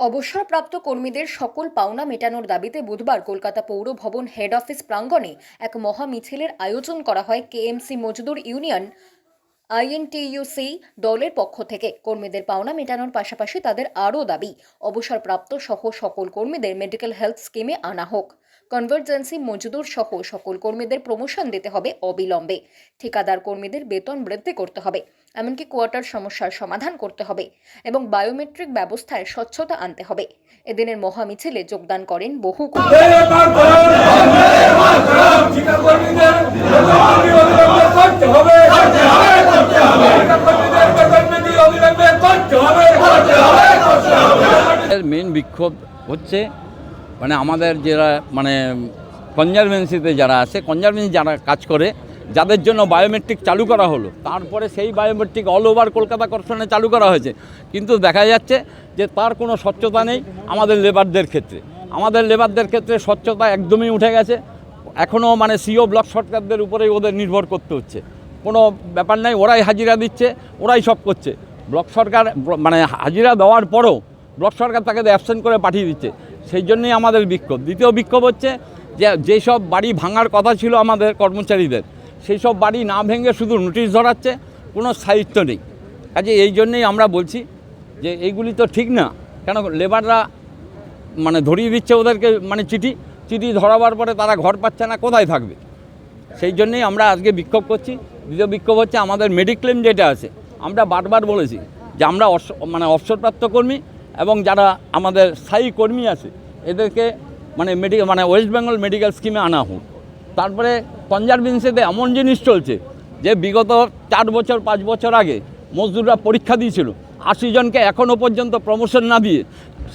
অবসরপ্রাপ্ত কর্মীদের সকল পাওনা মেটানোর দাবিতে বুধবার কলকাতা পৌর ভবন হেড অফিস প্রাঙ্গণে এক মহা মিছিলের আয়োজন করা হয় কেএমসি মজদুর ইউনিয়ন আইএনটিইউসি দলের পক্ষ থেকে। কর্মীদের পাওনা মেটানোর পাশাপাশি তাদের আরও দাবি, অবসরপ্রাপ্ত সহ সকল কর্মীদের মেডিকেল হেলথ স্কিমে আনা হোক। কনভার্জেন্সি মজদুর সহ সকল কর্মীদের প্রমোশন দিতে হবে অবিলম্বে। ঠিকাদার কর্মীদের বেতন বৃদ্ধি করতে হবে। এমনকি কোয়ার্টার সমস্যার সমাধান করতে হবে এবং বায়োমেট্রিক ব্যবস্থায় স্বচ্ছতা আনতে হবে। এদিনের মহা মিছিলে যোগদান করেন বহু মেন বিক্ষোভ হচ্ছে মানে আমাদের যারা মানে কনজারভেন্সিতে যারা আছে কনজারভেন্সি যারা কাজ করে যাদের জন্য বায়োমেট্রিক চালু করা হলো। তারপরে সেই বায়োমেট্রিক অল ওভার কলকাতা কর্পোরেশনে চালু করা হয়েছে। কিন্তু দেখা যাচ্ছে যে তার কোনো স্বচ্ছতা নেই আমাদের লেবারদের ক্ষেত্রে। আমাদের লেবারদের ক্ষেত্রে স্বচ্ছতা একদমই উঠে গেছে। এখনও মানে সিও ব্লক সরকারদের উপরেই ওদের নির্ভর করতে হচ্ছে। কোনো ব্যাপার নাই, ওরাই হাজিরা দিচ্ছে, ওরাই সব করছে। ব্লক সরকার মানে হাজিরা দেওয়ার পরও ব্লক সরকার তাকে অ্যাবসেন্ট করে পাঠিয়ে দিচ্ছে। সেই জন্যই আমাদের বিক্ষোভ। দ্বিতীয় বিক্ষোভ হচ্ছে যে, যেসব বাড়ি ভাঙার কথা ছিল আমাদের কর্মচারীদের সেই সব বাড়ি না ভেঙে শুধু নোটিশ ধরাচ্ছে, কোনো স্থায়িত্ব নেই। কাজে এই জন্যেই আমরা বলছি যে এইগুলি তো ঠিক না। কেন লেবাররা মানে ধরিয়ে দিচ্ছে ওদেরকে মানে চিঠি চিঠি ধরাবার পরে তারা ঘর পাচ্ছে না, কোথায় থাকবে? সেই জন্যেই আমরা আজকে বিক্ষোভ করছি। দ্বিতীয় বিক্ষোভ হচ্ছে আমাদের মেডিক্লেম যেটা আছে, আমরা বারবার বলেছি যে আমরা মানে অবসরপ্রাপ্ত কর্মী এবং যারা আমাদের স্থায়ী কর্মী আছে, এদেরকে মানে মেডিকেল মানে ওয়েস্ট বেঙ্গল মেডিকেল স্কিমে আনা হোক। তারপরে কনজারভেন্সিতে এমন জিনিস চলছে যে বিগত চার বছর পাঁচ বছর আগে মজদুররা পরীক্ষা দিয়েছিল। আশি জনকে এখনও পর্যন্ত প্রমোশন না দিয়ে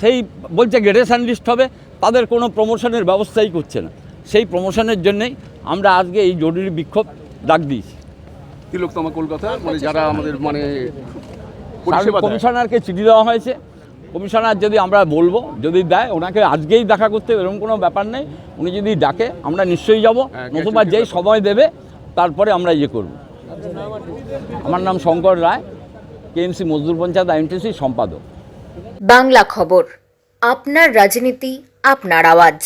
সেই বলছে গ্রেডেশন লিস্ট হবে তাদের কোনো প্রমোশনের ব্যবস্থাই করছে না। সেই প্রমোশনের জন্যেই আমরা আজকে এই জরুরি বিক্ষোভ ডাক দিয়েছি। তিলোকতমা কলকাতা মানে যারা আমাদের মানে। কমিশনারকে চিঠি দেওয়া হয়েছে। কমিশনার যদি আমরা বলব যদি দেয় ওনাকে আজকেই দেখা করতে হবে, এরকম কোনো ব্যাপার নেই। উনি যদি ডাকে আমরা নিশ্চয়ই যাব। হ্যাঁ, নতুবা যেই সময় দেবে তারপরে আমরা ইয়ে করব। আমার নাম শঙ্কর রায় কেএমসি মজদুর পঞ্চায়েত আইনটিসি সম্পাদক। বাংলা খবর আপনার রাজনীতি আপনার আওয়াজ।